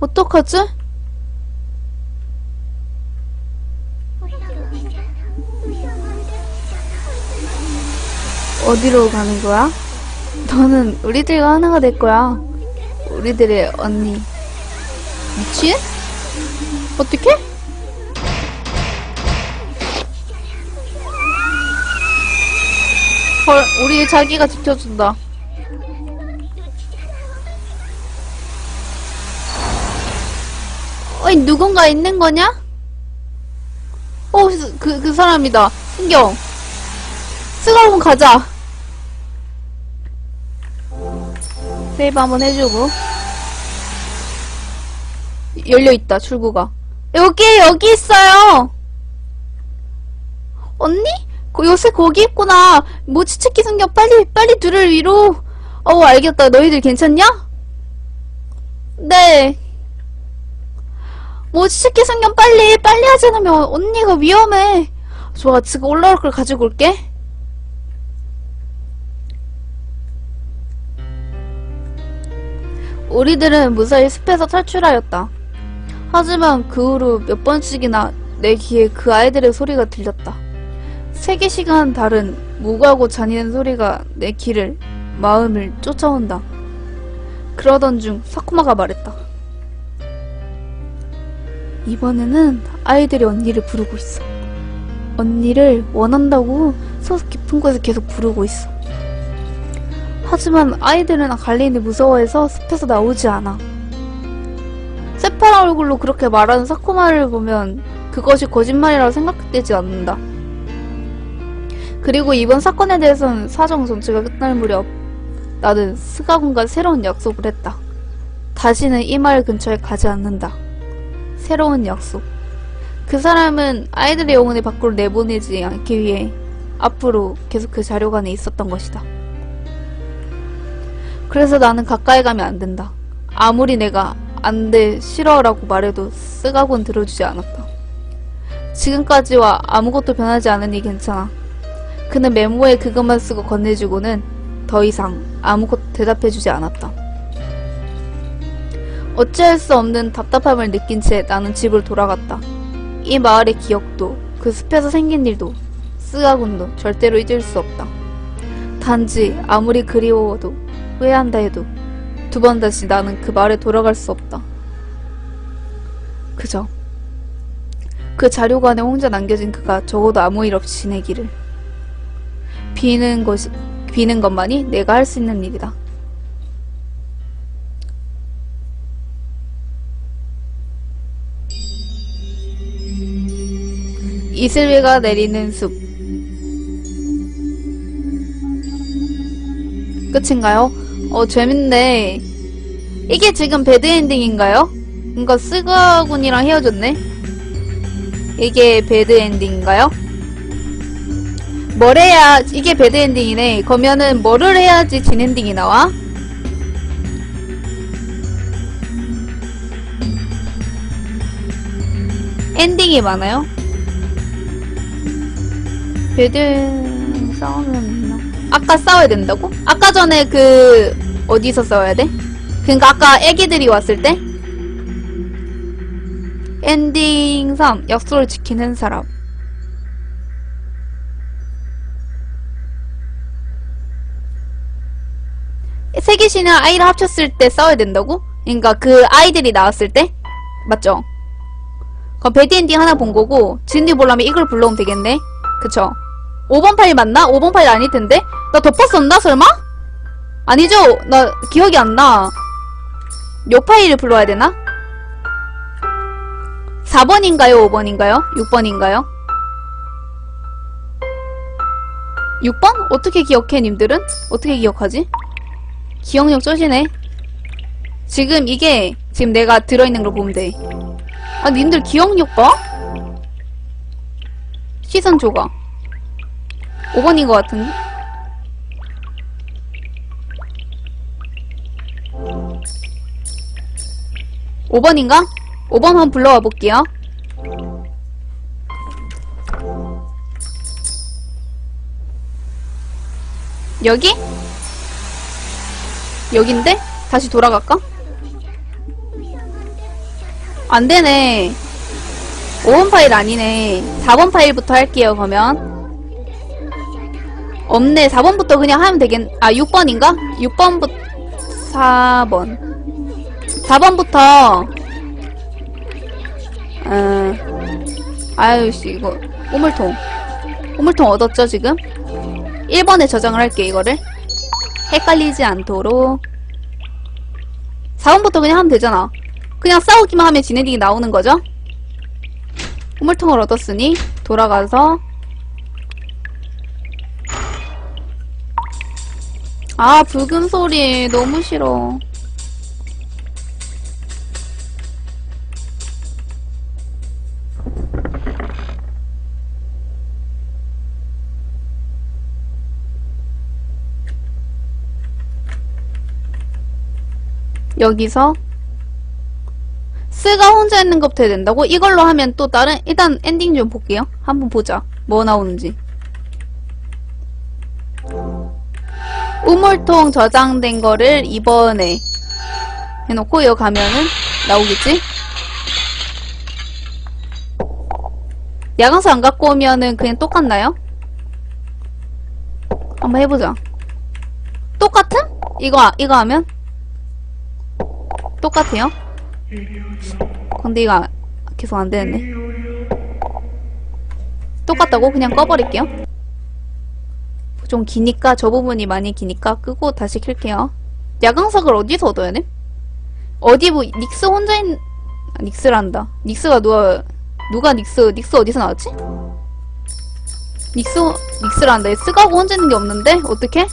어떡하지? 어디로 가는 거야? 너는 우리들과 하나가 될 거야. 우리들의 언니. 미친? 어떻게? 헐, 우리 자기가 지켜준다. 어이, 누군가 있는 거냐? 어, 그, 그 사람이다. 신경. 쓰가면 가자. 세이브 한번 해주고. 열려있다, 출구가. 여기, 여기 있어요! 언니? 거, 요새 거기 있구나. 모치츠키 숨겨. 빨리, 빨리 둘을 위로. 어, 알겠다. 너희들 괜찮냐? 네. 모치츠키 숨겨. 빨리, 빨리 하지 않으면 언니가 위험해. 좋아, 지금 올라올 걸 가지고 올게. 우리들은 무사히 숲에서 탈출하였다. 하지만 그 후로 몇 번씩이나 내 귀에 그 아이들의 소리가 들렸다. 세계 시간 다른 무구하고 잔인한 소리가 내 귀를, 마음을 쫓아온다. 그러던 중 사쿠마가 말했다. 이번에는 아이들이 언니를 부르고 있어. 언니를 원한다고 속 깊은 곳에 계속 부르고 있어. 하지만 아이들은 갈린이 무서워해서 숲에서 나오지 않아. 새파란 얼굴로 그렇게 말하는 사쿠마를 보면 그것이 거짓말이라고 생각되지 않는다. 그리고 이번 사건에 대해서는 사정 전체가 끝날 무렵 나는 스가군과 새로운 약속을 했다. 다시는 이 마을 근처에 가지 않는다. 새로운 약속. 그 사람은 아이들의 영혼을 밖으로 내보내지 않기 위해 앞으로 계속 그 자료관에 있었던 것이다. 그래서 나는 가까이 가면 안 된다. 아무리 내가 안 돼, 싫어라고 말해도 쓰가곤 들어주지 않았다. 지금까지와 아무것도 변하지 않으니 괜찮아. 그는 메모에 그것만 쓰고 건네주고는 더 이상 아무것도 대답해주지 않았다. 어찌할 수 없는 답답함을 느낀 채 나는 집을 돌아갔다. 이 마을의 기억도 그 숲에서 생긴 일도 쓰가군도 절대로 잊을 수 없다. 단지 아무리 그리워도 후회한다 해도 두 번 다시 나는 그 마을에 돌아갈 수 없다. 그저 그 자료관에 혼자 남겨진 그가 적어도 아무 일 없이 지내기를 비는 것이 비는 것만이 내가 할 수 있는 일이다. 이슬비가 내리는 숲 끝인가요? 어 재밌네 이게 지금 배드엔딩인가요? 뭔가 스가군이랑 헤어졌네 이게 배드엔딩인가요? 뭘 해야 이게 배드엔딩이네 그러면은 뭐를 해야지 진엔딩이 나와? 엔딩이 많아요? 배드 싸우면 있나? 아까 싸워야 된다고? 아까 전에 그 어디서 싸워야 돼? 그니까 아까 애기들이 왔을 때? 엔딩 3 약속을 지키는 사람 세계신이랑 아이를 합쳤을 때 싸워야 된다고? 그니까 그 아이들이 나왔을 때? 맞죠? 그럼 배드 엔딩 하나 본 거고 진디 보려면 이걸 불러오면 되겠네 그쵸? 5번 파일 맞나? 5번 파일 아닐 텐데? 나 덮었었나 설마? 아니죠? 나 기억이 안 나. 요 파일을 불러야 되나? 4번인가요? 5번인가요? 6번인가요? 6번? 어떻게 기억해 님들은? 어떻게 기억하지? 기억력 쩌시네. 지금 이게 지금 내가 들어있는 걸 보면 돼. 아 님들 기억력 봐? 시선 조각. 5번인 것 같은데? 오번인가 5번 한번 불러와 볼게요. 여기? 여긴데? 다시 돌아갈까? 안 되네. 5번 파일 아니네. 4번 파일부터 할게요, 그러면. 없네. 4번부터 그냥 하면 되겠, 아, 6번인가? 6번부터, 4번. 4번부터, 어, 아유씨, 이거, 우물통. 우물통 얻었죠, 지금? 1번에 저장을 할게, 이거를. 헷갈리지 않도록. 4번부터 그냥 하면 되잖아. 그냥 싸우기만 하면 지네딩이 나오는 거죠? 우물통을 얻었으니 돌아가서 아 붉은 소리. 너무 싫어. 여기서 스가 혼자 있는 것부터 해야 된다고? 이걸로 하면 또 다른 일단 엔딩 좀 볼게요. 한번 보자. 뭐 나오는지. 우물통 저장된 거를 이번에 해놓고 여기 가면은 나오겠지? 야광수 안 갖고 오면은 그냥 똑같나요? 한번 해보자. 똑같음? 이거 이거 하면 똑같아요? 이거 계속 안 되는데. 똑같다고? 그냥 꺼버릴게요. 좀 기니까, 저 부분이 많이 기니까 끄고 다시 킬게요. 야광석을 어디서 얻어야 돼? 어디 뭐, 닉스 혼자 있, 아, 닉스란다. 닉스가 누가, 누가 닉스, 닉스 어디서 나왔지? 닉스, 닉스란다. 스가고 혼자 있는 게 없는데? 어떡해?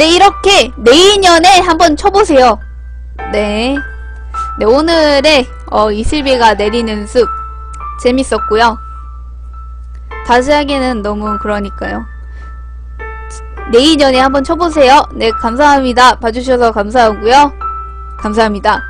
네, 이렇게 내인년에 한번 쳐보세요. 네. 네, 오늘의, 어, 이슬비가 내리는 숲. 재밌었고요. 다시 하기는 너무 그러니까요. 내인년에 한번 쳐보세요. 네, 감사합니다. 봐주셔서 감사하고요. 감사합니다.